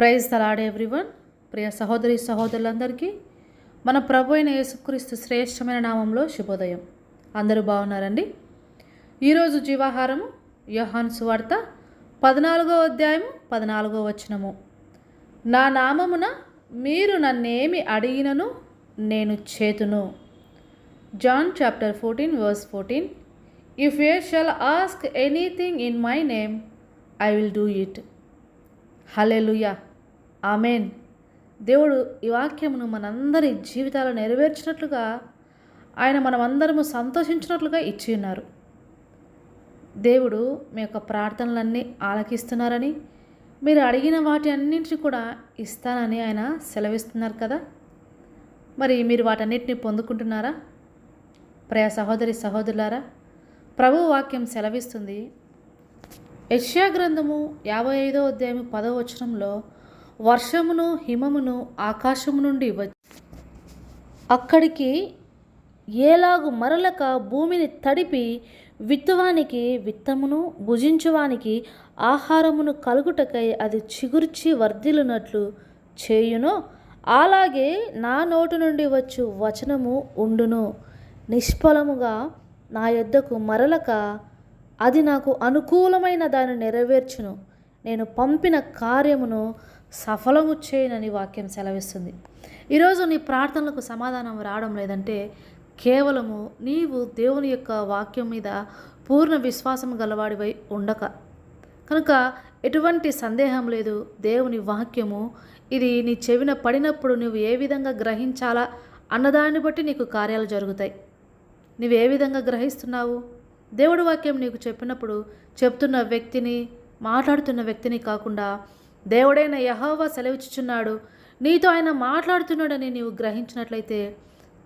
Praise తలాడే everyone. ప్రియ సహోదరి సహోదరులందరికీ మన ప్రభు అయిన యేసుక్రీస్తు శ్రేష్టమైన నామంలో శుభోదయం. అందరూ బాగున్నారండి? ఈరోజు జీవాహారము యోహాన్ సువార్త పద్నాలుగో అధ్యాయము పద్నాలుగో వచనము. నా నామమున మీరు నన్నేమి అడిగినను నేను చేతును. John chapter fourteen verse fourteen. If you shall ask anything in my name I will do it. Hallelujah amen. దేవుడు ఈ వాక్యమును మనందరి జీవితాలు నెరవేర్చినట్లుగా ఆయన మనమందరము సంతోషించినట్లుగా ఇచ్చి ఉన్నారు దేవుడు మీ యొక్క ప్రార్థనలన్నీ ఆలకిస్తున్నారని మీరు అడిగిన వాటి అన్నింటిని కూడా ఇస్తానని ఆయన సెలవిస్తున్నారు కదా. మరి మీరు వాటన్నిటిని పొందుకుంటున్నారా? ప్రయ సహోదరి సహోదరులారా ప్రభు వాక్యం సెలవిస్తుంది. యష్యా గ్రంథము యాభై ఐదో అధ్యాయం పదవ వచనంలో వర్షమును హిమమును ఆకాశము నుండి వచ్చి అక్కడికి ఏలాగు మరలక భూమిని తడిపి విత్తువానికి విత్తమును భుజించువానికి ఆహారమును కలుగుటకై అది చిగుర్చి వర్ధిల్లునట్లు చేయునో. అలాగే నా నోటు నుండి వచ్చు వచనము ఉండును. నిష్ఫలముగా నా యొద్దకు మరలక అది నాకు అనుకూలమైన దాన్ని నెరవేర్చును. నేను పంపిన కార్యమును సఫలము చేయనని వాక్యం సెలవిస్తుంది. ఈరోజు నీ ప్రార్థనలకు సమాధానం రావడం లేదంటే కేవలము నీవు దేవుని యొక్క వాక్యం మీద పూర్ణ విశ్వాసం గలవాడివై ఉండక. కనుక ఎటువంటి సందేహం లేదు దేవుని వాక్యము. ఇది నీ చెవిన పడినప్పుడు నువ్వు ఏ విధంగా గ్రహించాలా అన్నదాన్ని బట్టి నీకు కార్యాలు జరుగుతాయి. నువ్వు ఏ విధంగా గ్రహిస్తున్నావు? దేవుడి వాక్యం నీకు చెప్పినప్పుడు చెప్తున్న వ్యక్తిని మాట్లాడుతున్న వ్యక్తిని కాకుండా దేవుడైన యహోవా సెలవిచ్చుచున్నాడు. నీతో ఆయన మాట్లాడుతున్నాడని నీవు గ్రహించినట్లయితే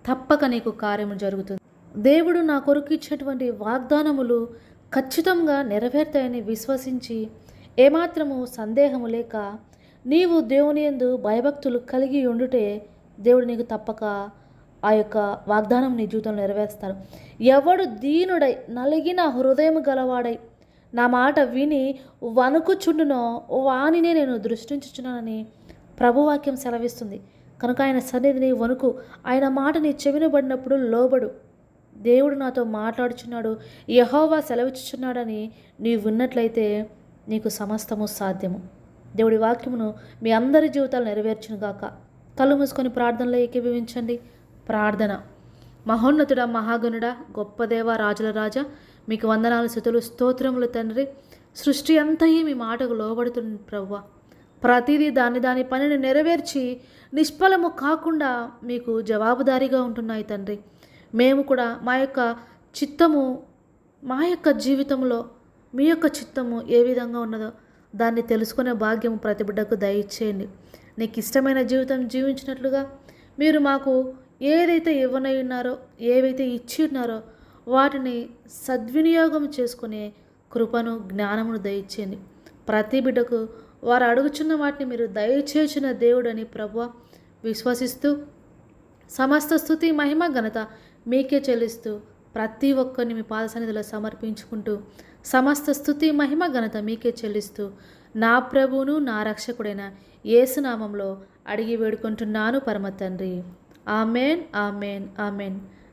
తప్పక నీకు కార్యము జరుగుతుంది. దేవుడు నా కొరకు ఇచ్చినటువంటి వాగ్దానములు ఖచ్చితంగా నెరవేరుతాయని విశ్వసించి ఏమాత్రము సందేహము లేక నీవు దేవుని యందు భయభక్తులు కలిగి ఉండుటే దేవుడు నీకు తప్పక ఆ యొక్క వాగ్దానం నీ జీవితంలో నెరవేరుస్తారు ఎవడు దీనుడై నలిగిన హృదయం గలవాడై నా మాట విని వణుకుచుండునో వానినే నేను దృష్టించుచున్నానని ప్రభువాక్యం సెలవిస్తుంది. కనుక ఆయన సన్నిధిని వణుకు. ఆయన మాట నీ చెవినబడినప్పుడు లోబడు. దేవుడు నాతో మాట్లాడుచున్నాడు యహోవా సెలవిచ్చుచున్నాడని నీవు విన్నట్లయితే నీకు సమస్తము సాధ్యము. దేవుడి వాక్యమును మీ అందరి జీవితాలు నెరవేర్చునుగాక కళ్ళు మూసుకొని ప్రార్థనలో ఏకీభవించండి. ప్రార్థన. మహోన్నతుడ మహాగణుడ గొప్ప దేవ రాజుల రాజా మీకు వందనాలు శుతులు స్తోత్రములు తండ్రి. సృష్టి అంతయు మీ మాటకు లోబడుతుంది ప్రవ్వ. ప్రతిదీ దాని దాని పనిని నెరవేర్చి నిష్ఫలము కాకుండా మీకు జవాబుదారీగా ఉంటున్నాయి తండ్రి. మేము కూడా మా యొక్క చిత్తము మా యొక్క జీవితంలో మీ యొక్క చిత్తము ఏ విధంగా ఉన్నదో దాన్ని తెలుసుకునే భాగ్యం ప్రతి బిడ్డకు దయచేయండి. నీకు ఇష్టమైన జీవితం జీవించినట్లుగా మీరు మాకు ఏదైతే ఇవ్వనై ఉన్నారో ఏవైతే ఇచ్చి ఉన్నారో వాటిని సద్వినియోగం చేసుకునే కృపను జ్ఞానమును దయచేయండి. ప్రతి బిడ్డకు వారు అడుగుచున్న వాటిని మీరు దయచేసిన దేవుడని ప్రభు విశ్వసిస్తూ సమస్త స్థుతి మహిమ ఘనత మీకే చెల్లిస్తూ ప్రతి ఒక్కరిని మీ పాద సన్నిధిలో సమర్పించుకుంటూ సమస్త స్థుతి మహిమ ఘనత మీకే చెల్లిస్తూ నా ప్రభువును నా రక్షకుడైన ఏసునామంలో అడిగి వేడుకుంటున్నాను పరమ తండ్రి. Amen amen amen.